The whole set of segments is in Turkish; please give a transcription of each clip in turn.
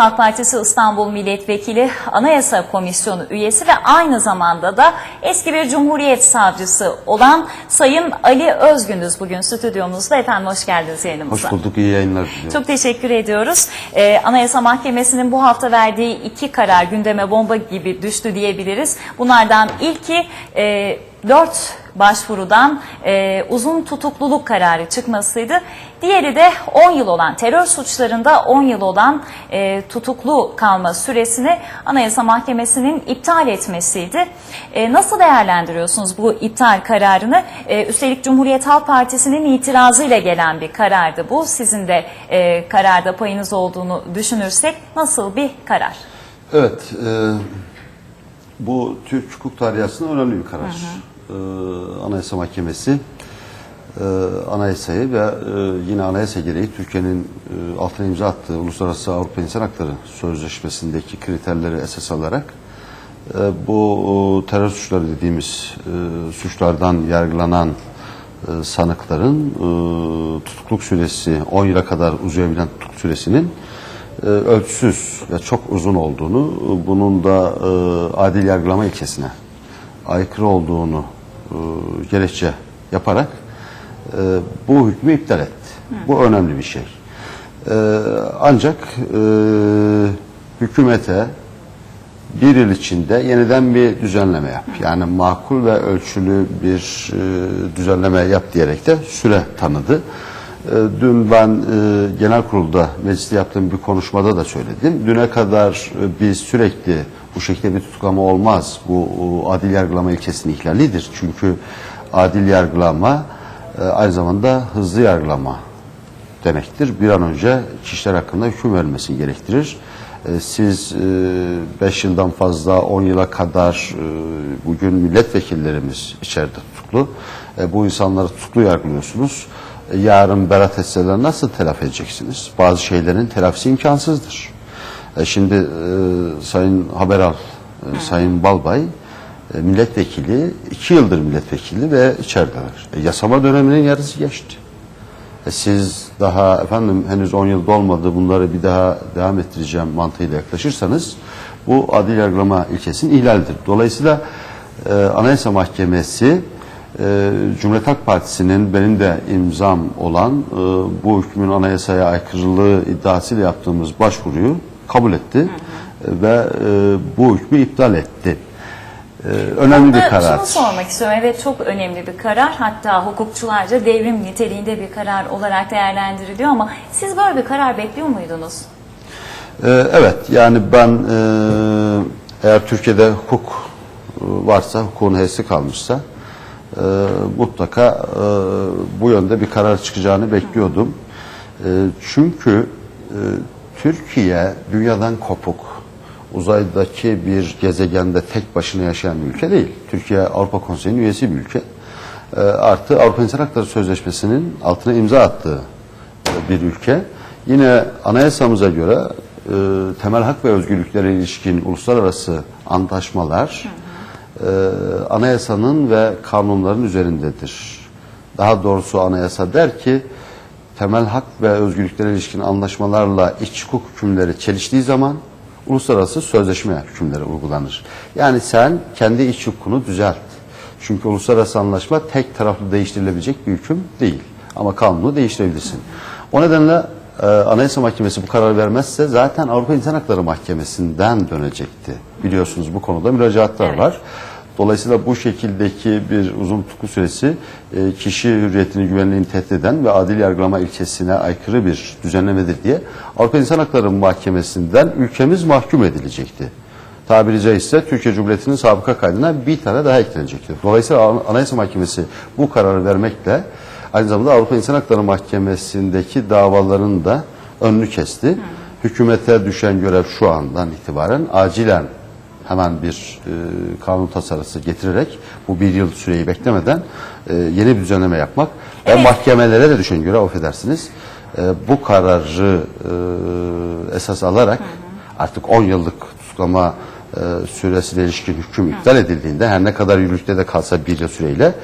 Halk Partisi İstanbul Milletvekili, Anayasa Komisyonu üyesi ve aynı zamanda da eski bir Cumhuriyet Savcısı olan Sayın Ali Özgündüz bugün stüdyomuzda. Efendim hoş geldiniz yayınımıza. Hoş bulduk, iyi yayınlar diliyorum. Çok teşekkür ediyoruz. Ee, Anayasa Mahkemesi'nin bu hafta verdiği iki karar gündeme bomba gibi düştü diyebiliriz. Bunlardan ilki e, 4 başvurudan e, uzun tutukluluk kararı çıkmasıydı. Diğeri de 10 yıl olan terör suçlarında 10 yıl olan e, tutuklu kalma süresini Anayasa Mahkemesi'nin iptal etmesiydi. E, nasıl değerlendiriyorsunuz bu iptal kararını? E, üstelik Cumhuriyet Halk Partisi'nin itirazıyla gelen bir karardı bu. Sizin de e, kararda payınız olduğunu düşünürsek nasıl bir karar? Evet, e, bu Türk hukuk tarihi açısından önemli bir karar. E, Anayasa Mahkemesi e, anayasayı ve e, yine anayasa gereği Türkiye'nin e, altına imza attığı Uluslararası Avrupa İnsan Hakları Sözleşmesi'ndeki kriterleri esas alarak e, bu terör suçları dediğimiz suçlardan yargılanan sanıkların tutukluk süresi 10 yıla kadar uzayabilen tutukluk süresinin ölçüsüz ve çok uzun olduğunu, bunun da adil yargılama ilkesine aykırı olduğunu gerekçe yaparak e, bu hükmü iptal etti. Bu önemli bir şey. E, ancak e, hükümete bir yıl içinde yeniden bir düzenleme yap. Yani makul ve ölçülü bir e, düzenleme yap diyerek de süre tanıdı. E, dün ben e, genel kurulda mecliste yaptığım bir konuşmada da söyledim. Düne kadar e, biz sürekli bu şekilde bir tutuklama olmaz. Bu adil yargılama ilkesinin ihlalidir. Çünkü adil yargılama e, aynı zamanda hızlı yargılama demektir. Bir an önce kişiler hakkında hüküm verilmesi gerektirir. E, Siz 5 yıldan fazla 10 yıla kadar e, bugün milletvekillerimiz içeride tutuklu. E, Bu insanları tutuklu yargılıyorsunuz. E, Yarın beraat etseler nasıl telafi edeceksiniz? Bazı şeylerin telafisi imkansızdır. E, Şimdi e, Sayın Haberal, e, Sayın Balbay e, milletvekili, 2 yıldır milletvekili ve içerideler. E, Yasama döneminin yarısı geçti. E, Siz daha efendim henüz 10 yıl dolmadı bunları bir daha devam ettireceğim mantığıyla yaklaşırsanız bu adil yargılama ilkesinin ihlalidir. Dolayısıyla e, Anayasa Mahkemesi e, Cumhuriyet Halk Partisi'nin benim de imzam olan e, bu hükmün anayasaya aykırılığı iddiasıyla yaptığımız başvuruyu kabul etti E, ve e, bu hükmü iptal etti. E, önemli bir karar. Şunu sormak istiyorum. Evet çok önemli bir karar. Hatta hukukçularca devrim niteliğinde bir karar olarak değerlendiriliyor ama siz böyle bir karar bekliyor muydunuz? Ee, Evet yani ben e, eğer Türkiye'de hukuk e, varsa, hukukun heyesi kalmışsa e, mutlaka e, bu yönde bir karar çıkacağını bekliyordum. E, çünkü e, Türkiye dünyadan kopuk, uzaydaki bir gezegende tek başına yaşayan bir ülke değil. Türkiye Avrupa Konseyi'nin üyesi bir ülke. E, artı Avrupa İnsan Hakları Sözleşmesi'nin altına imza attığı e, bir ülke. Yine anayasamıza göre e, temel hak ve özgürlüklere ilişkin uluslararası antlaşmalar e, anayasanın ve kanunların üzerindedir. Daha doğrusu anayasa der ki temel hak ve özgürlüklere ilişkin anlaşmalarla iç hukuk hükümleri çeliştiği zaman uluslararası sözleşme hükümleri uygulanır. Yani sen kendi iç hukukunu düzelt. Çünkü uluslararası anlaşma tek taraflı değiştirilebilecek bir hüküm değil. Ama kanunu değiştirebilirsin. O nedenle e, Anayasa Mahkemesi bu karar vermezse zaten Avrupa İnsan Hakları Mahkemesi'nden dönecekti. Biliyorsunuz bu konuda müracaatlar Evet. var. Dolayısıyla bu şekildeki bir uzun tutuklu süresi e, kişi hürriyetini, güvenliğini tehdit eden ve adil yargılama ilkesine aykırı bir düzenlemedir diye Avrupa İnsan Hakları Mahkemesi'nden ülkemiz mahkum edilecekti. Tabiri caizse Türkiye Cumhuriyeti'nin sabıka kaydına bir tane daha eklenecekti. Dolayısıyla An- Anayasa Mahkemesi bu kararı vermekle aynı zamanda Avrupa İnsan Hakları Mahkemesi'ndeki davaların da önünü kesti. Hükümete düşen görev şu andan itibaren acilen hemen bir e, kanun tasarısı getirerek bu bir yıl süreyi beklemeden e, yeni bir düzenleme yapmak ve Evet. mahkemelere de düşen görev affedersiniz e, bu kararı e, esas alarak artık 10 yıllık tutuklama e, süresiyle ilişkin hüküm iptal edildiğinde her ne kadar yürürlükte de kalsa bir yıl süreyle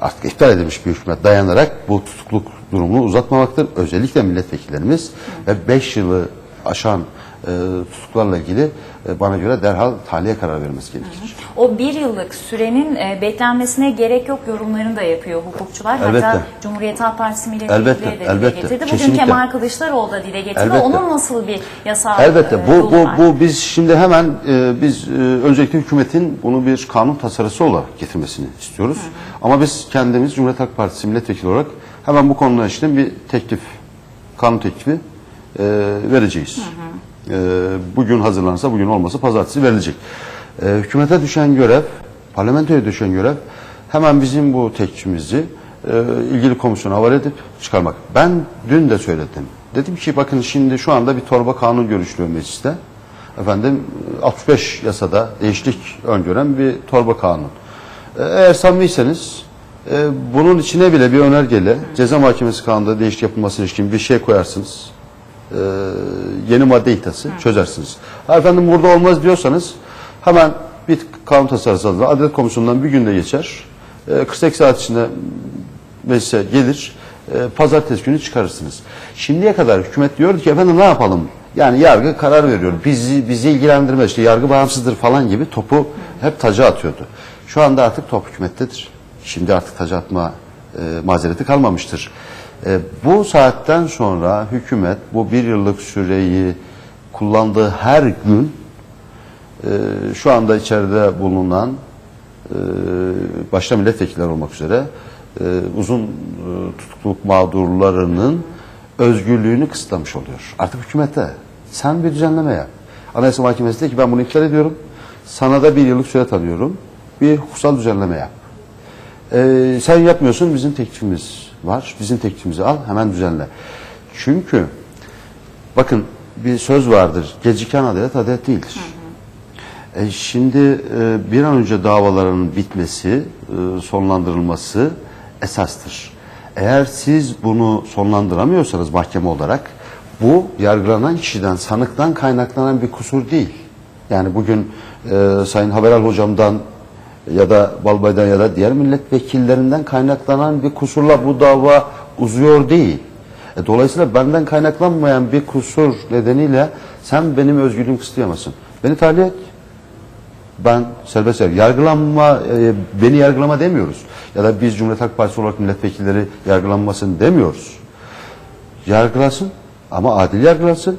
artık iptal edilmiş bir hükme dayanarak bu tutukluk durumunu uzatmamaktır. Özellikle milletvekillerimiz ve 5 yılı aşan e, tutuklarla ilgili e, bana göre derhal tahliye kararı verilmesi gerekir. O bir yıllık sürenin e, beklenmesine gerek yok yorumlarını da yapıyor hukukçular. Elbette. Hatta Cumhuriyet Halk Partisi milletvekilleri Elbette, de dile elbette. getirdi. Bugün Kesinlikle. Kemal Kılıçdaroğlu da dile getirdi. Elbette. Onun nasıl bir yasal Elbette e, bu yolu bu var? bu biz şimdi hemen e, biz e, öncelikle hükümetin bunu bir kanun tasarısı olarak getirmesini istiyoruz. Ama biz kendimiz Cumhuriyet Halk Partisi milletvekili olarak hemen bu konuda işte bir teklif kanun teklifi e, vereceğiz. E, bugün hazırlanırsa bugün olmasa pazartesi verilecek. E, hükümete düşen görev, parlamentoya düşen görev hemen bizim bu teklifimizi e, ilgili komisyona havale edip çıkarmak. Ben dün de söyledim. Dedim ki bakın şimdi şu anda bir torba kanun görüşülüyor mecliste. Efendim 65 yasada değişiklik öngören bir torba kanun. E, Eğer samimiyseniz e, bunun içine bile bir önergeyle ceza mahkemesi kanunda değişiklik yapılmasına ilişkin bir şey koyarsınız. E, yeni madde ihtası çözersiniz. Ha, efendim burada olmaz diyorsanız hemen bir kanun tasarısı hazırlanır. Adalet Komisyonu'ndan bir günde geçer. E, 48 saat içinde meclise gelir. E, pazartesi günü çıkarırsınız. Şimdiye kadar hükümet diyordu ki efendim ne yapalım? Yani yargı karar veriyor. Bizi bizi ilgilendirmez. İşte yargı bağımsızdır falan gibi topu hep taca atıyordu. Şu anda artık top hükümettedir. Şimdi artık taca atma e, mazereti kalmamıştır. E, bu saatten sonra hükümet bu bir yıllık süreyi kullandığı her gün e, şu anda içeride bulunan e, başta milletvekilleri olmak üzere e, uzun e, tutukluk mağdurlarının özgürlüğünü kısıtlamış oluyor. Artık hükümete sen bir düzenleme yap. Anayasa Mahkemesi de ki ben bunu iptal ediyorum. Sana da bir yıllık süre tanıyorum. Bir hukuksal düzenleme yap. E, sen yapmıyorsun bizim teklifimiz var. Bizim teklifimizi al hemen düzenle. Çünkü bakın bir söz vardır. Geciken adalet adalet değildir. E, şimdi e, bir an önce davaların bitmesi, e, sonlandırılması esastır. Eğer siz bunu sonlandıramıyorsanız mahkeme olarak bu yargılanan kişiden, sanıktan kaynaklanan bir kusur değil. Yani bugün e, Sayın Haberal hocamdan ya da Balbay'dan ya da diğer milletvekillerinden kaynaklanan bir kusurla bu dava uzuyor değil. E, dolayısıyla benden kaynaklanmayan bir kusur nedeniyle sen benim özgürlüğümü kısıtlayamazsın. Beni tahliye et. Ben serbest yer. Yargılanma, e, beni yargılama demiyoruz. Ya da biz Cumhuriyet Halk Partisi olarak milletvekilleri yargılanmasın demiyoruz. Yargılasın ama adil yargılasın.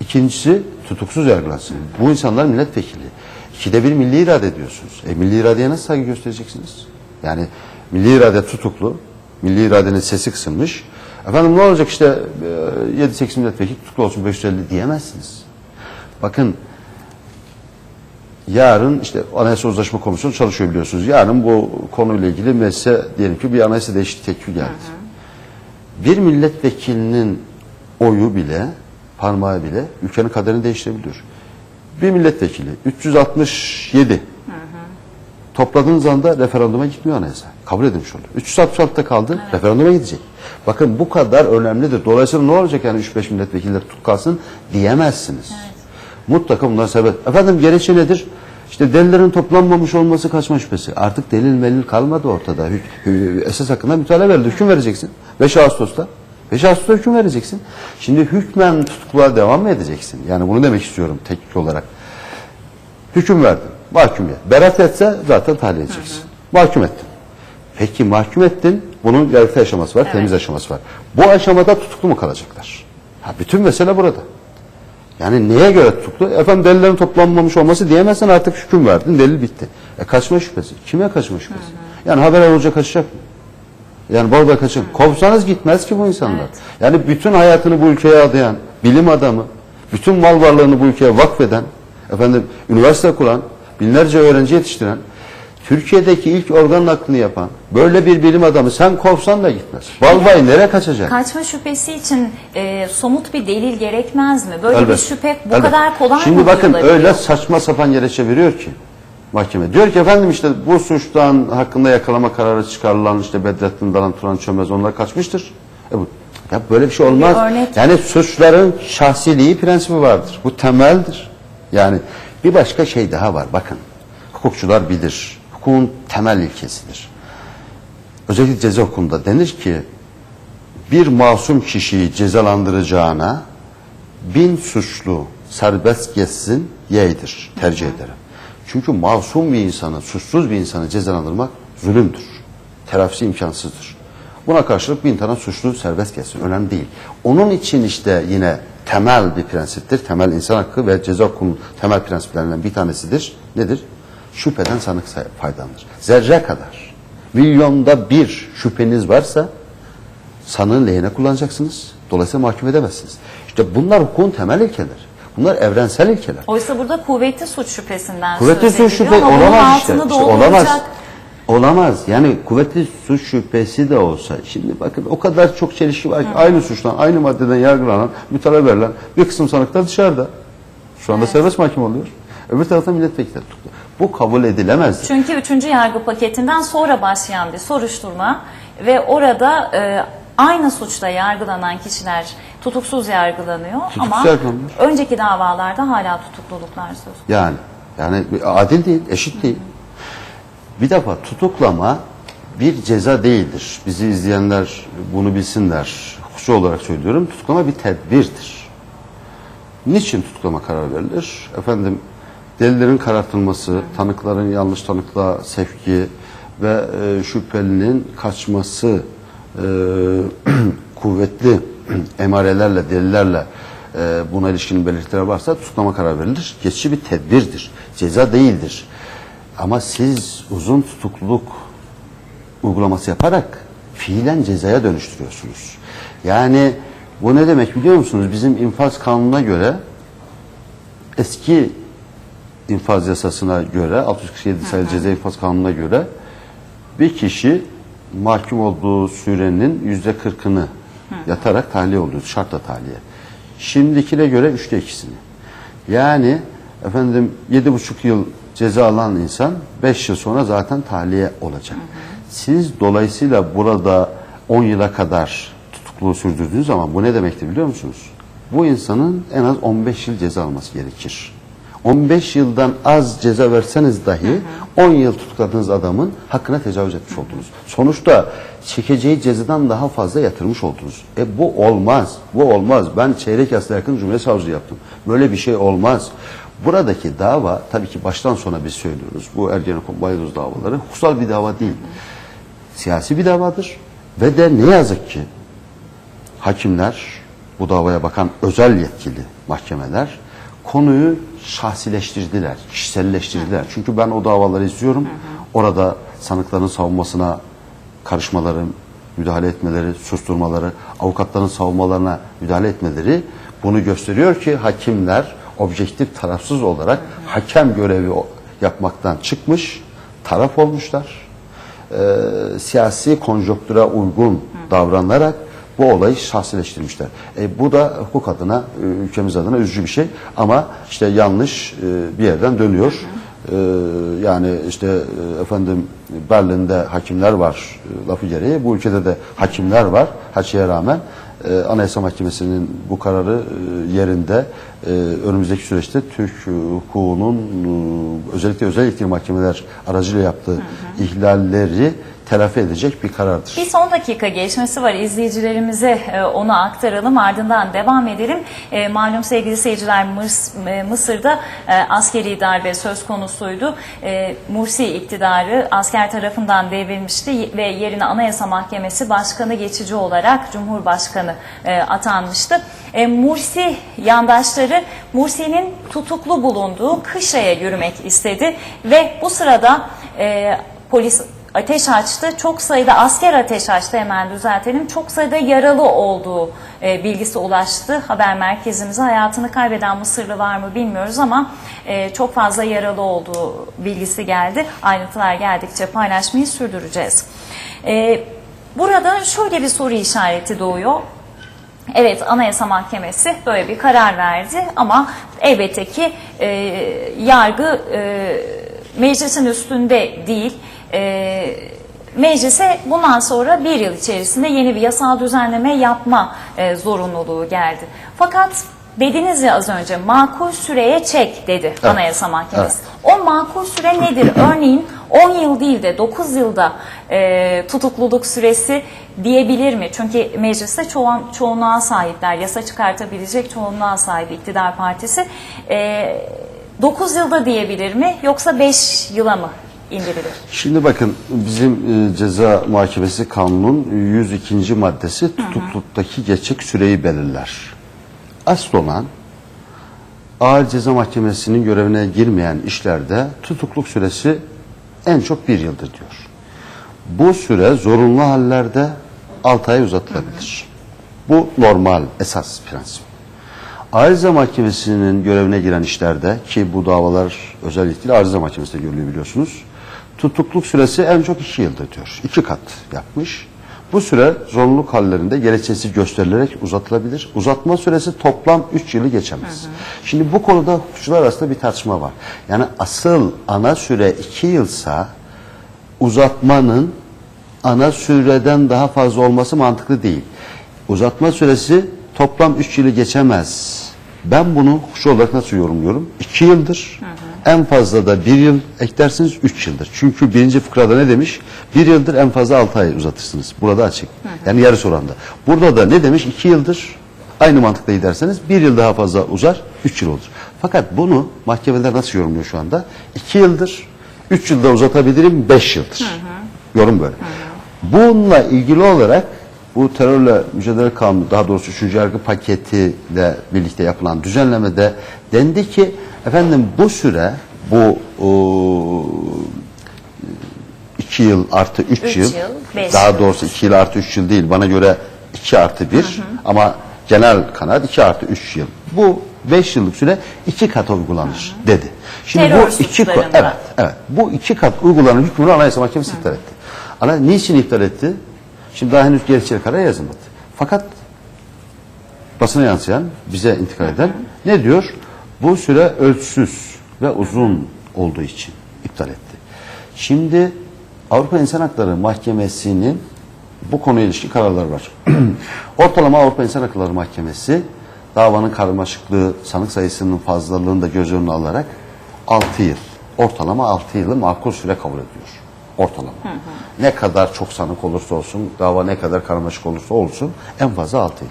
İkincisi tutuksuz yargılansın. Bu insanlar milletvekili. İkide bir milli irade diyorsunuz. E milli iradeye nasıl saygı göstereceksiniz? Yani milli irade tutuklu, milli iradenin sesi kısılmış. Efendim ne olacak işte e, 7-8 milletvekili tutuklu olsun 550 diyemezsiniz. Bakın yarın işte Anayasa Uzlaşma Komisyonu çalışıyor biliyorsunuz. Yarın bu konuyla ilgili meclise diyelim ki bir anayasa değişikliği teklifi geldi. Bir milletvekilinin oyu bile, parmağı bile ülkenin kaderini değiştirebiliyor. Bir milletvekili 367 topladığınız anda referanduma gitmiyor anayasa. Kabul edilmiş oluyor. 366'da kaldı, referanduma gidecek. Bakın bu kadar önemlidir. Dolayısıyla ne olacak yani 3-5 milletvekilleri tutuk kalsın diyemezsiniz. Mutlaka bunlar sebep. Efendim gerekçe nedir? İşte delillerin toplanmamış olması kaçma şüphesi. Artık delil melil kalmadı ortada. Esas hakkında mütalaa verildi. Hüküm vereceksin. 5 Ağustos'ta. 5 Ağustos'ta hüküm vereceksin. Şimdi hükmen tutukluğa devam mı edeceksin? Yani bunu demek istiyorum teknik olarak. Hüküm verdin. Mahkumiyet. Berat etse zaten tahliye edeceksin. Mahkum ettin. Peki mahkum ettin. Bunun yargıta aşaması var, temiz aşaması var. Bu aşamada tutuklu mu kalacaklar? Ha, bütün mesele burada. Yani neye göre tutuklu? Efendim delillerin toplanmamış olması diyemezsen artık hüküm verdin, delil bitti. E kaçma şüphesi. Kime kaçma şüphesi? Yani haber olunca kaçacak mı? Yani Balda kaçın. Kovsanız gitmez ki bu insanlar. Yani bütün hayatını bu ülkeye adayan, bilim adamı, bütün mal varlığını bu ülkeye vakfeden, efendim üniversite kuran, binlerce öğrenci yetiştiren, Türkiye'deki ilk organ naklini yapan, böyle bir bilim adamı sen kovsan da gitmez. Balbay nereye kaçacak? Kaçma şüphesi için e, somut bir delil gerekmez mi? Böyle bir Elbet. şüphe bu Elbet. kadar kolay Şimdi mı bakın duyulabiliyor? öyle saçma sapan gerekçe veriyor ki mahkeme. Diyor ki efendim işte bu suçtan hakkında yakalama kararı çıkarılan işte Bedrettin Dalan, Turan Çömez onlar kaçmıştır. E bu, ya böyle bir şey olmaz. örnek- Yani suçların şahsiliği prensibi vardır. Bu temeldir. Yani bir başka şey daha var bakın. Hukukçular bilir. Hukukun temel ilkesidir. Özellikle ceza hukukunda denir ki bir masum kişiyi cezalandıracağına bin suçlu serbest geçsin yeğdir. Tercih ederim. Çünkü masum bir insanı, suçsuz bir insanı cezalandırmak zulümdür. Telafisi imkansızdır. Buna karşılık bin tane suçlu serbest geçsin. Önemli değil. Onun için işte yine temel bir prensiptir. Temel insan hakkı ve ceza hukukunun temel prensiplerinden bir tanesidir. Nedir? Şüpheden sanık faydalanır. Zerre kadar. Milyonda bir şüpheniz varsa sanığın lehine kullanacaksınız. Dolayısıyla mahkum edemezsiniz. İşte bunlar hukukun temel ilkeleri. Bunlar evrensel ilkeler. Oysa burada kuvvetli suç şüphesinden Kuvvetli söz suç ediliyor şüphe ama bunun olamaz işte. altını İşte olamaz. Olamaz. Yani kuvvetli suç şüphesi de olsa. Şimdi bakın o kadar çok çelişki var ki aynı suçtan, aynı maddeden yargılanan, mütalaa verilen bir kısım sanıklar dışarıda. Şu anda serbest mahkum oluyor. Öbür taraftan milletvekilleri tutuklu. Bu kabul edilemez. Çünkü 3. yargı paketinden sonra başlayan bir soruşturma ve orada e, aynı suçla yargılanan kişiler tutuksuz yargılanıyor Tutuksuz ama yargılanıyor. önceki davalarda hala tutukluluklar söz konusu. Yani yani adil değil, eşit değil. Bir defa tutuklama bir ceza değildir. Bizi izleyenler bunu bilsinler. Hukukçu olarak söylüyorum. Tutuklama bir tedbirdir. Niçin tutuklama karar verilir? Efendim delillerin karartılması, tanıkların yanlış tanıklığa sevki ve e, şüphelinin kaçması e, kuvvetli emarelerle, delillerle e, buna ilişkin belirtiler varsa tutuklama karar verilir. Geçici bir tedbirdir. Ceza değildir. Ama siz uzun tutukluluk uygulaması yaparak fiilen cezaya dönüştürüyorsunuz. Yani bu ne demek biliyor musunuz? Bizim infaz kanununa göre eski infaz yasasına göre 647 sayılı ceza infaz kanununa göre bir kişi mahkum olduğu sürenin yüzde kırkını yatarak tahliye oluyor. Şartla tahliye. Şimdikine göre üçte ikisini. Yani efendim yedi buçuk yıl ceza alan insan beş yıl sonra zaten tahliye olacak. Siz dolayısıyla burada 10 yıla kadar tutukluğu sürdürdüğünüz zaman bu ne demektir biliyor musunuz? Bu insanın en az 15 yıl ceza alması gerekir. 15 yıldan az ceza verseniz dahi 10 yıl tutukladığınız adamın hakkına tecavüz etmiş oldunuz. Sonuçta çekeceği cezadan daha fazla yatırmış oldunuz. E bu olmaz. Bu olmaz. Ben çeyrek yasla yakın Cumhuriyet Savcılığı yaptım. Böyle bir şey olmaz. Buradaki dava tabii ki baştan sona biz söylüyoruz. Bu Ergenekon Baydoz davaları hukusal bir dava değil. Siyasi bir davadır. Ve de ne yazık ki hakimler, bu davaya bakan özel yetkili mahkemeler konuyu şahsileştirdiler, kişiselleştirdiler. Çünkü ben o davaları izliyorum. Orada sanıkların savunmasına karışmaları, müdahale etmeleri, susturmaları, avukatların savunmalarına müdahale etmeleri bunu gösteriyor ki hakimler objektif tarafsız olarak hakem görevi yapmaktan çıkmış, taraf olmuşlar e, siyasi konjonktüre uygun davranarak bu olayı şahsileştirmişler. E, bu da hukuk adına, e, ülkemiz adına üzücü bir şey ama işte yanlış e, bir yerden dönüyor. E, yani işte e, efendim Berlin'de hakimler var e, lafı gereği. Bu ülkede de hakimler var her şeye rağmen. E, Anayasa Mahkemesi'nin bu kararı e, yerinde e, önümüzdeki süreçte Türk hukukunun e, özellikle özel yetkili mahkemeler aracılığıyla yaptığı ihlalleri telafi edecek bir karardır. Bir son dakika geçmesi var. İzleyicilerimize e, onu aktaralım. Ardından devam edelim. E, malum sevgili seyirciler e, Mısır'da askeri darbe söz konusuydu. Mursi iktidarı asker tarafından devrilmişti ve yerine Anayasa Mahkemesi Başkanı geçici olarak Cumhurbaşkanı atanmıştı. Mursi yandaşları Mursi'nin tutuklu bulunduğu Kışla'ya yürümek istedi ve bu sırada polis ateş açtı. Çok sayıda asker ateş açtı hemen düzeltelim. Çok sayıda yaralı olduğu e, bilgisi ulaştı. Haber merkezimize hayatını kaybeden Mısırlı var mı bilmiyoruz ama e, çok fazla yaralı olduğu bilgisi geldi. Ayrıntılar geldikçe paylaşmayı sürdüreceğiz. E, burada şöyle bir soru işareti doğuyor. Evet Anayasa Mahkemesi böyle bir karar verdi ama elbette ki e, yargı e, meclisin üstünde değil. E, meclise bundan sonra bir yıl içerisinde yeni bir yasal düzenleme yapma e, zorunluluğu geldi. Fakat dediniz ya az önce makul süreye çek dedi Anayasa Mahkemesi. O makul süre nedir? Örneğin 10 yıl değil de 9 yılda e, tutukluluk süresi diyebilir mi? Çünkü mecliste çoğun, çoğunluğa sahipler, yasa çıkartabilecek çoğunluğa sahip iktidar partisi. E, 9 yılda diyebilir mi yoksa 5 yıla mı indirilir? Şimdi bakın bizim e, ceza muhakemesi kanunun 102. maddesi tutukluktaki geçik süreyi belirler. Asıl olan ağır ceza mahkemesinin görevine girmeyen işlerde tutukluk süresi en çok bir yıldır diyor. Bu süre zorunlu hallerde 6 ay uzatılabilir. Bu normal esas prensip. Arıza Mahkemesi'nin görevine giren işlerde ki bu davalar özellikle Arıza Mahkemesi'nde görülüyor biliyorsunuz. Tutukluk süresi en çok iki yıldır diyor. İki kat yapmış. Bu süre zorunluluk hallerinde gerekçesiz gösterilerek uzatılabilir. Uzatma süresi toplam 3 yılı geçemez. Şimdi bu konuda hukukçular arasında bir tartışma var. Yani asıl ana süre 2 yılsa uzatmanın ana süreden daha fazla olması mantıklı değil. Uzatma süresi toplam 3 yılı geçemez. Ben bunu hukukçu olarak nasıl yorumluyorum? 2 yıldır. En fazla da 1 yıl eklersiniz 3 yıldır. Çünkü birinci fıkrada ne demiş? 1 yıldır en fazla 6 ay uzatırsınız. Burada açık. Yani yarısı oranda. Burada da ne demiş? 2 yıldır aynı mantıkla giderseniz 1 yıl daha fazla uzar 3 yıl olur. Fakat bunu mahkemeler nasıl yorumluyor şu anda? 2 yıldır 3 yılda uzatabilirim 5 yıldır. Yorum böyle. Bununla ilgili olarak bu terörle mücadele kanunu daha doğrusu 3. yargı paketiyle birlikte yapılan düzenlemede dendi ki efendim bu süre bu o, 2 yıl artı 3 Üç yıl, yıl, beş daha yıl. doğrusu 2 yıl artı 3 yıl değil bana göre 2 artı 1 ama genel kanaat 2 artı 3 yıl. Bu 5 yıllık süre 2 kat uygulanır dedi. Şimdi Terör bu iki kat, evet, evet. Bu iki kat uygulanan hükmünü Anayasa Mahkemesi iptal etti. Ana niçin iptal etti? Şimdi daha henüz gerekçeli karar yazılmadı. Fakat basına yansıyan, bize intikal eden ne diyor? Bu süre ölçüsüz ve uzun olduğu için iptal etti. Şimdi Avrupa İnsan Hakları Mahkemesi'nin bu konuya ilişkin kararları var. Ortalama Avrupa İnsan Hakları Mahkemesi davanın karmaşıklığı, sanık sayısının fazlalığını da göz önüne alarak 6 yıl, ortalama 6 yılı makul süre kabul ediyor. Ortalama. Ne kadar çok sanık olursa olsun, dava ne kadar karmaşık olursa olsun en fazla 6 yıl.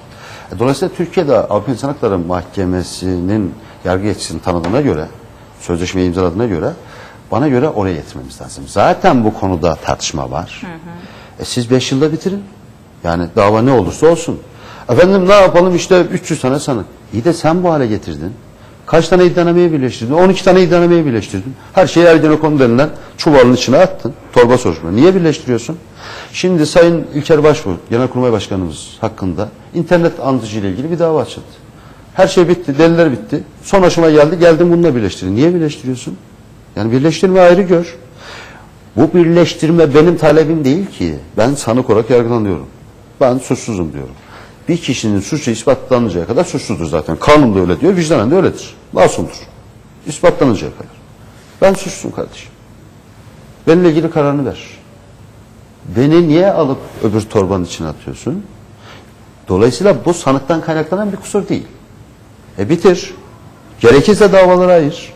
E, Dolayısıyla Türkiye'de Avrupa İnsan Hakları Mahkemesi'nin yargı yetkisini tanıdığına göre, sözleşmeyi imzaladığına göre bana göre oraya getirmemiz lazım. Zaten bu konuda tartışma var. E siz 5 yılda bitirin. Yani dava ne olursa olsun. Efendim ne yapalım işte 300 tane sanık. İyi de sen bu hale getirdin. Kaç tane iddianameyi birleştirdin? 12 tane iddianameyi birleştirdin. Her şeyi Ergenekon denilen çuvalın içine attın. Torba soruşturma. Niye birleştiriyorsun? Şimdi Sayın İlker Başbuğ, Genelkurmay Başkanımız hakkında internet anlatıcı ile ilgili bir dava açıldı. Her şey bitti, deliller bitti. Son aşama geldi, geldim bununla birleştirin. Niye birleştiriyorsun? Yani birleştirme ayrı gör. Bu birleştirme benim talebim değil ki. Ben sanık olarak yargılanıyorum. Ben suçsuzum diyorum. Bir kişinin suçu ispatlanıncaya kadar suçsuzdur zaten. Kanun da öyle diyor, vicdanen de öyledir. Masumdur. İspatlanıncaya kadar. Ben suçsuzum kardeşim. Benimle ilgili kararını ver. Beni niye alıp öbür torbanın içine atıyorsun? Dolayısıyla bu sanıktan kaynaklanan bir kusur değil. E bitir. Gerekirse davaları ayır.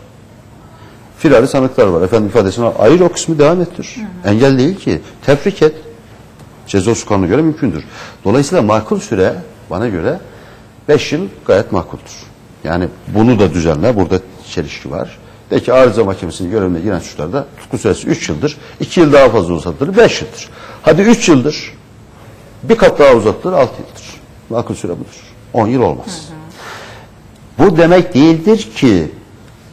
Firari sanıklar var. Efendim ifadesine ayır o kısmı devam ettir. Engel değil ki. Tebrik et. Ceza usul kanuna göre mümkündür. Dolayısıyla makul süre bana göre 5 yıl gayet makuldür. Yani bunu da düzenle. Burada çelişki var. De ki arıza mahkemesinin görevine giren suçlarda tutuklu süresi 3 yıldır. 2 yıl daha fazla uzatılır. 5 yıldır. Hadi 3 yıldır. Bir kat daha uzatılır. 6 yıldır. Makul süre budur. 10 yıl olmaz. Bu demek değildir ki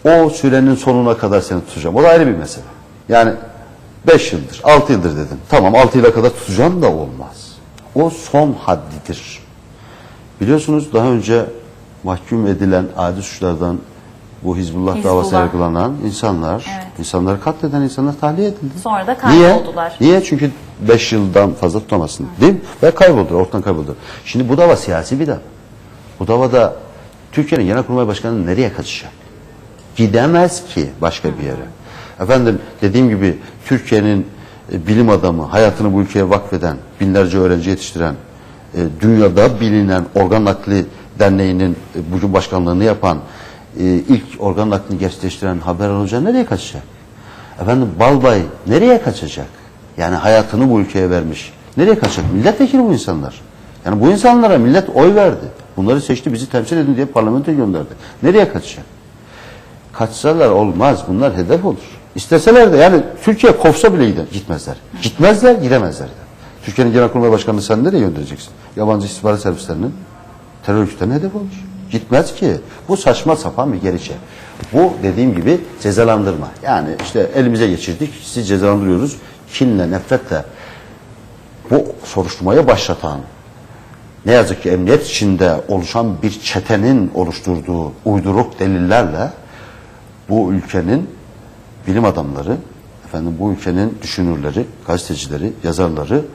o sürenin sonuna kadar seni tutacağım. O da ayrı bir mesele. Yani 5 yıldır, 6 yıldır dedim. Tamam 6 yıla kadar tutacağım da olmaz. O son haddidir. Biliyorsunuz daha önce mahkum edilen adi suçlardan bu Hizbullah, Hizbullah. davası yargılanan insanlar, Evet. insanları katleden insanlar tahliye edildi. Sonra da Niye? kayboldular. Niye? Çünkü 5 yıldan fazla tutamazsın. Değil mi? Ve kayboldular, ortadan kayboldular. Şimdi bu dava siyasi bir dava. Bu davada Türkiye'nin Genelkurmay Başkanı nereye kaçacak? Gidemez ki başka bir yere. Efendim dediğim gibi Türkiye'nin e, bilim adamı, hayatını bu ülkeye vakfeden, binlerce öğrenci yetiştiren, e, dünyada bilinen organ nakli derneğinin e, bugün başkanlığını yapan, e, ilk organ naklini gerçekleştiren Haber Hoca nereye kaçacak? Efendim Balbay nereye kaçacak? Yani hayatını bu ülkeye vermiş. Nereye kaçacak? Milletvekili bu insanlar. Yani bu insanlara millet oy verdi. Bunları seçti bizi temsil edin diye parlamentoya gönderdi. Nereye kaçacak? Kaçsalar olmaz. Bunlar hedef olur. İsteseler de yani Türkiye kovsa bile gitmezler. Gitmezler, gidemezler. de. Türkiye'nin Genelkurmay Başkanı'nı sen nereye göndereceksin? Yabancı istihbarat servislerinin terör örgütlerine hedef olur. Gitmez ki. Bu saçma sapan bir geriçe. Bu dediğim gibi cezalandırma. Yani işte elimize geçirdik, sizi cezalandırıyoruz. Kinle, nefretle bu soruşturmayı başlatan, ne yazık ki emniyet içinde oluşan bir çetenin oluşturduğu uyduruk delillerle bu ülkenin bilim adamları, efendim bu ülkenin düşünürleri, gazetecileri, yazarları,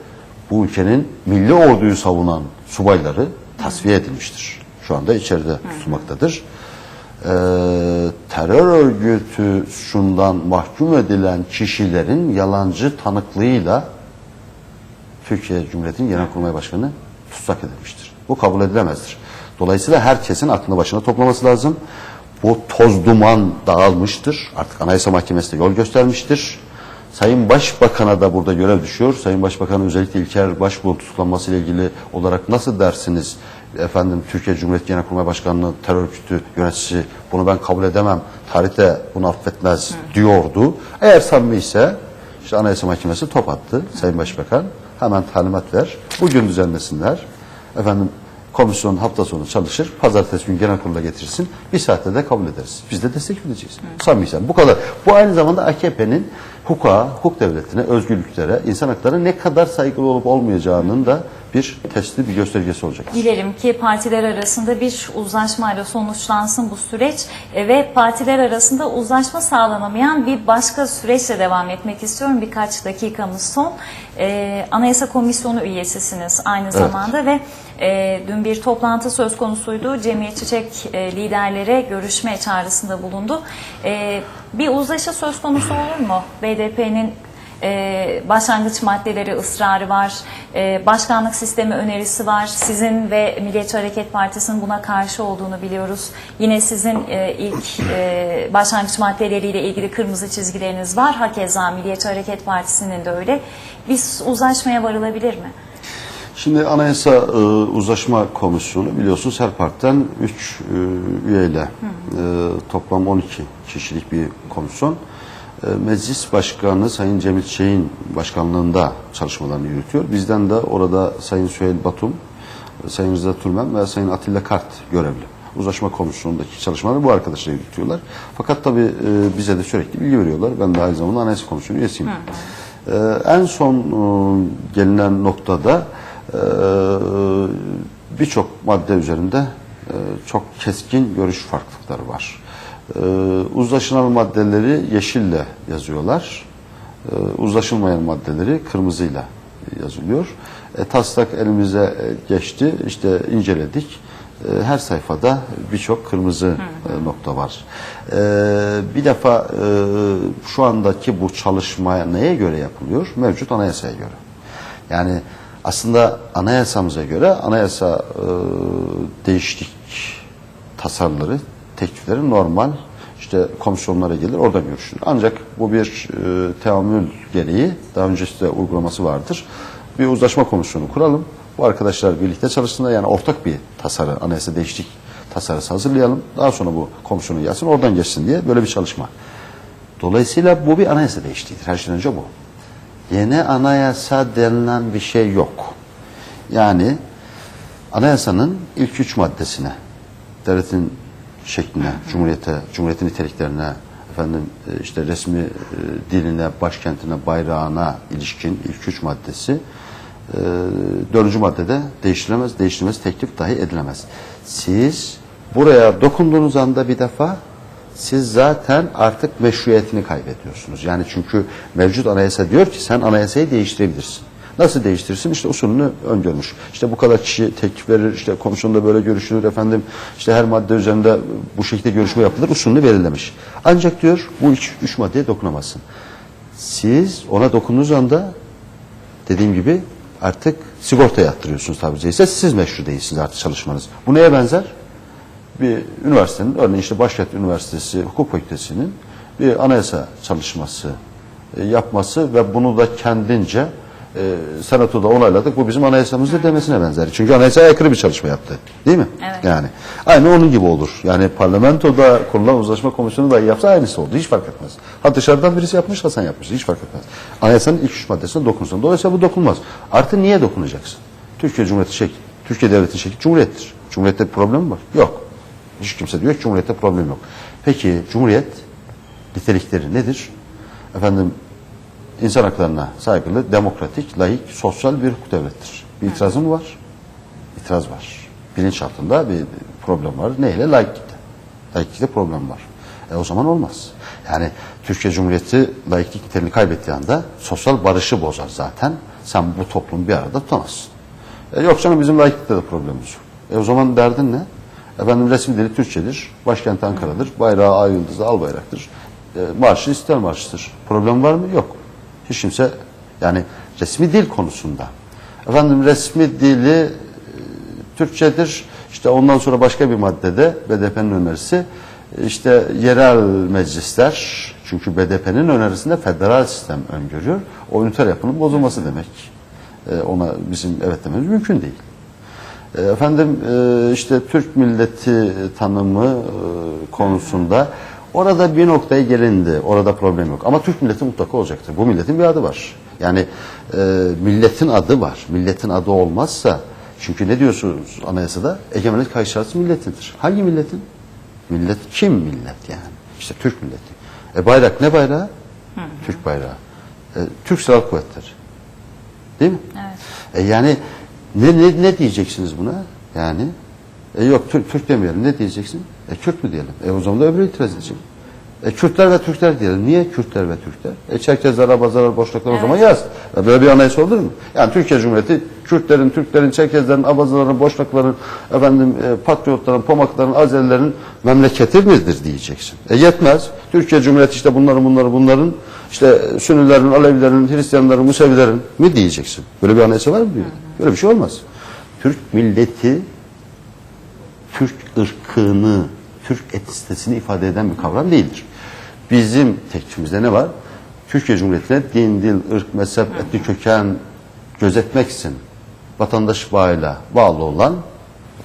bu ülkenin milli orduyu savunan subayları tasfiye edilmiştir. Şu anda içeride tutulmaktadır. Ee, terör örgütü şundan mahkum edilen kişilerin yalancı tanıklığıyla Türkiye Cumhuriyeti'nin Genelkurmay Başkanı tutsak edilmiştir. Bu kabul edilemezdir. Dolayısıyla herkesin aklını başına toplaması lazım. Bu toz duman dağılmıştır. Artık Anayasa Mahkemesi de yol göstermiştir. Sayın Başbakan'a da burada görev düşüyor. Sayın Başbakan'ın özellikle İlker Başbuğ'un tutuklanması ile ilgili olarak nasıl dersiniz? Efendim Türkiye Cumhuriyeti Genelkurmay Başkanı'nın terör örgütü yöneticisi bunu ben kabul edemem. Tarihte bunu affetmez diyordu. Eğer samimi ise işte Anayasa Mahkemesi top attı Sayın Başbakan. Hemen talimat ver. Bugün düzenlesinler. Efendim komisyon hafta sonu çalışır. Pazartesi gün genel kurula getirsin. Bir saatte de kabul ederiz. Biz de destek vereceğiz. Samimi Bu kadar. Bu aynı zamanda AKP'nin hukuka, hukuk devletine, özgürlüklere, insan haklarına ne kadar saygılı olup olmayacağının da bir testi, bir göstergesi olacak. Dilerim ki partiler arasında bir uzlaşmayla sonuçlansın bu süreç e, ve partiler arasında uzlaşma sağlanamayan bir başka süreçle devam etmek istiyorum. Birkaç dakikamız son. Ee, Anayasa Komisyonu üyesisiniz aynı zamanda ve e, dün bir toplantı söz konusuydu. Cemil Çiçek e, liderlere görüşme çağrısında bulundu. E, bir uzlaşı söz konusu olur mu? BDP'nin e, başlangıç maddeleri ısrarı var, e, başkanlık sistemi önerisi var. Sizin ve Milliyetçi Hareket Partisi'nin buna karşı olduğunu biliyoruz. Yine sizin e, ilk e, başlangıç maddeleriyle ilgili kırmızı çizgileriniz var. Hakeza Milliyetçi Hareket Partisi'nin de öyle. Biz uzlaşmaya varılabilir mi? Şimdi Anayasa e, Uzlaşma Komisyonu biliyorsunuz her partiden 3 e, üyeyle e, toplam 12 kişilik bir komisyon. E, Meclis Başkanı Sayın Cemil Çey'in başkanlığında çalışmalarını yürütüyor. Bizden de orada Sayın Süheyl Batum, Sayın Rıza Türmen ve Sayın Atilla Kart görevli. Uzlaşma Komisyonu'ndaki çalışmaları bu arkadaşlar yürütüyorlar. Fakat tabii e, bize de sürekli bilgi veriyorlar. Ben de aynı zamanda Anayasa Komisyonu üyesiyim. E, en son e, gelinen noktada e, birçok madde üzerinde çok keskin görüş farklılıkları var. E, uzlaşılan maddeleri yeşille yazıyorlar. E, uzlaşılmayan maddeleri kırmızıyla yazılıyor. E, taslak elimize e, geçti, işte inceledik. E, her sayfada birçok kırmızı e, nokta var. E, bir defa e, şu andaki bu çalışma neye göre yapılıyor? Mevcut anayasaya göre. Yani aslında anayasamıza göre anayasa e, değişiklik tasarıları, teklifleri normal işte komisyonlara gelir, orada görüşülür. Ancak bu bir e, teamül gereği, daha öncesinde uygulaması vardır. Bir uzlaşma komisyonu kuralım. Bu arkadaşlar birlikte çalışsınlar. Yani ortak bir tasarı, anayasa değişiklik tasarısı hazırlayalım. Daha sonra bu komisyonu gelsin, oradan geçsin diye böyle bir çalışma. Dolayısıyla bu bir anayasa değişikliğidir. Her şeyden önce bu. Yeni anayasa denilen bir şey yok. Yani anayasanın ilk üç maddesine, devletin şekline, cumhuriyete, cumhuriyetin niteliklerine, efendim e, işte resmi e, diline, başkentine, bayrağına ilişkin ilk üç maddesi e, dördüncü maddede değiştirilemez, değiştirilmez, teklif dahi edilemez. Siz buraya dokunduğunuz anda bir defa siz zaten artık meşruiyetini kaybediyorsunuz. Yani çünkü mevcut anayasa diyor ki sen anayasayı değiştirebilirsin. Nasıl değiştirirsin? İşte usulünü öngörmüş. İşte bu kadar kişi teklif verir, işte komisyonda böyle görüşülür efendim. işte her madde üzerinde bu şekilde görüşme yapılır, usulünü belirlemiş. Ancak diyor bu üç, üç maddeye dokunamazsın. Siz ona dokunduğunuz anda dediğim gibi artık sigorta yattırıyorsunuz tabiri caizse. Siz meşru değilsiniz artık çalışmanız. Bu neye benzer? bir üniversitenin, örneğin işte Başkent Üniversitesi Hukuk Fakültesi'nin bir anayasa çalışması e, yapması ve bunu da kendince e, senatoda onayladık. Bu bizim anayasamızda demesine benzer. Çünkü anayasaya aykırı bir çalışma yaptı. Değil mi? Evet. Yani aynı onun gibi olur. Yani parlamentoda kurulan uzlaşma komisyonu da yapsa aynısı oldu. Hiç fark etmez. Ha dışarıdan birisi yapmış, ha sen yapmış. Hiç fark etmez. Anayasanın ilk üç maddesine dokunsun. Dolayısıyla bu dokunmaz. Artı niye dokunacaksın? Türkiye Cumhuriyeti şekil, Türkiye Devleti şekil Cumhuriyettir. Cumhuriyette bir problem mi var? Yok. Hiç kimse diyor ki Cumhuriyette problem yok. Peki Cumhuriyet nitelikleri nedir? Efendim insan haklarına saygılı, demokratik, layık, sosyal bir hukuk devlettir. Bir itirazı mı var? İtiraz var. Bilinç altında bir problem var. Neyle? Laiklikte. Laiklikte problem var. E o zaman olmaz. Yani Türkiye Cumhuriyeti laiklik niteliğini kaybettiği anda sosyal barışı bozar zaten. Sen bu toplumu bir arada tutamazsın. E yok canım bizim laiklikte de problemimiz yok. E o zaman derdin ne? Efendim resmi dili Türkçedir. Başkent Ankara'dır. Bayrağı ay yıldızı al bayraktır. E, marşı ister marşıdır. Problem var mı? Yok. Hiç kimse yani resmi dil konusunda. Efendim resmi dili e, Türkçedir. İşte ondan sonra başka bir maddede BDP'nin önerisi e, işte yerel meclisler çünkü BDP'nin önerisinde federal sistem öngörüyor. O üniter yapının bozulması demek. E, ona bizim evet dememiz mümkün değil. Efendim işte Türk milleti tanımı e, konusunda orada bir noktaya gelindi. Orada problem yok. Ama Türk milleti mutlaka olacaktır. Bu milletin bir adı var. Yani e, milletin adı var. Milletin adı olmazsa çünkü ne diyorsunuz anayasada? Egemenlik kayışarsı milletindir. Hangi milletin? Millet kim millet yani? İşte Türk milleti. E bayrak ne bayrağı? Türk bayrağı. E, Türk Silahlı Kuvvetleri. Değil mi? Evet. E yani ne, ne, ne diyeceksiniz buna? Yani e yok Türk, Türk demeyelim. Ne diyeceksin? E Kürt mü diyelim? E o zaman da öbürü itiraz edecek. E Kürtler ve Türkler diyelim. Niye Kürtler ve Türkler? E Çerkezler, Abazalar, Boşnaklar o zaman yaz. E böyle bir anayasa olur mu? Yani Türkiye Cumhuriyeti Kürtlerin, Türklerin, Çerkezlerin, Abazaların, Boşnakların, efendim e, Patriotların, Pomakların, Azerilerin memleketi midir diyeceksin. E yetmez. Türkiye Cumhuriyeti işte bunların, bunların, bunların işte Sünnilerin, Alevilerin, Hristiyanların, Musevilerin mi diyeceksin? Böyle bir anayasa var mı? Böyle bir şey olmaz. Türk milleti Türk ırkını, Türk etnisitesini ifade eden bir kavram değildir. Bizim tekçimizde ne var? Türkiye Cumhuriyeti'ne din, dil, ırk, mezhep, etnik köken gözetmeksin vatandaş bağıyla bağlı olan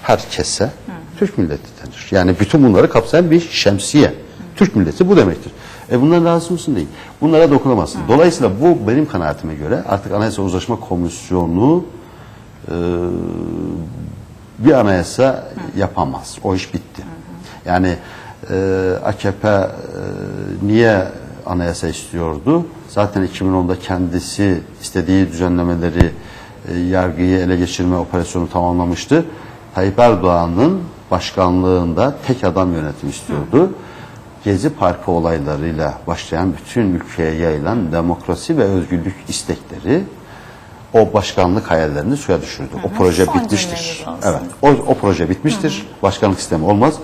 herkese Türk milleti denir. Yani bütün bunları kapsayan bir şemsiye. Türk milleti bu demektir. E bundan razı mısın değil. Bunlara dokunamazsın. Dolayısıyla bu benim kanaatime göre artık Anayasa Uzlaşma Komisyonu e, bir anayasa yapamaz. O iş bitti. Yani e, AKP e, niye anayasa istiyordu? Zaten 2010'da kendisi istediği düzenlemeleri e, yargıyı ele geçirme operasyonu tamamlamıştı. Tayyip Erdoğan'ın başkanlığında tek adam yönetim istiyordu. Gezi Parkı olaylarıyla başlayan bütün ülkeye yayılan demokrasi ve özgürlük istekleri o başkanlık hayallerini suya düşürdü. O proje Son bitmiştir. Evet. O, o proje bitmiştir. Başkanlık sistemi olmaz.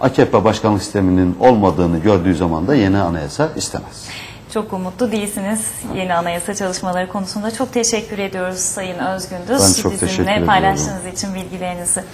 AKP başkanlık sisteminin olmadığını gördüğü zaman da yeni anayasa istemez. Çok umutlu değilsiniz yeni anayasa çalışmaları konusunda. Çok teşekkür ediyoruz Sayın Özgündüz. Ben çok teşekkür Bizimle ediyorum. paylaştığınız için bilgilerinizi.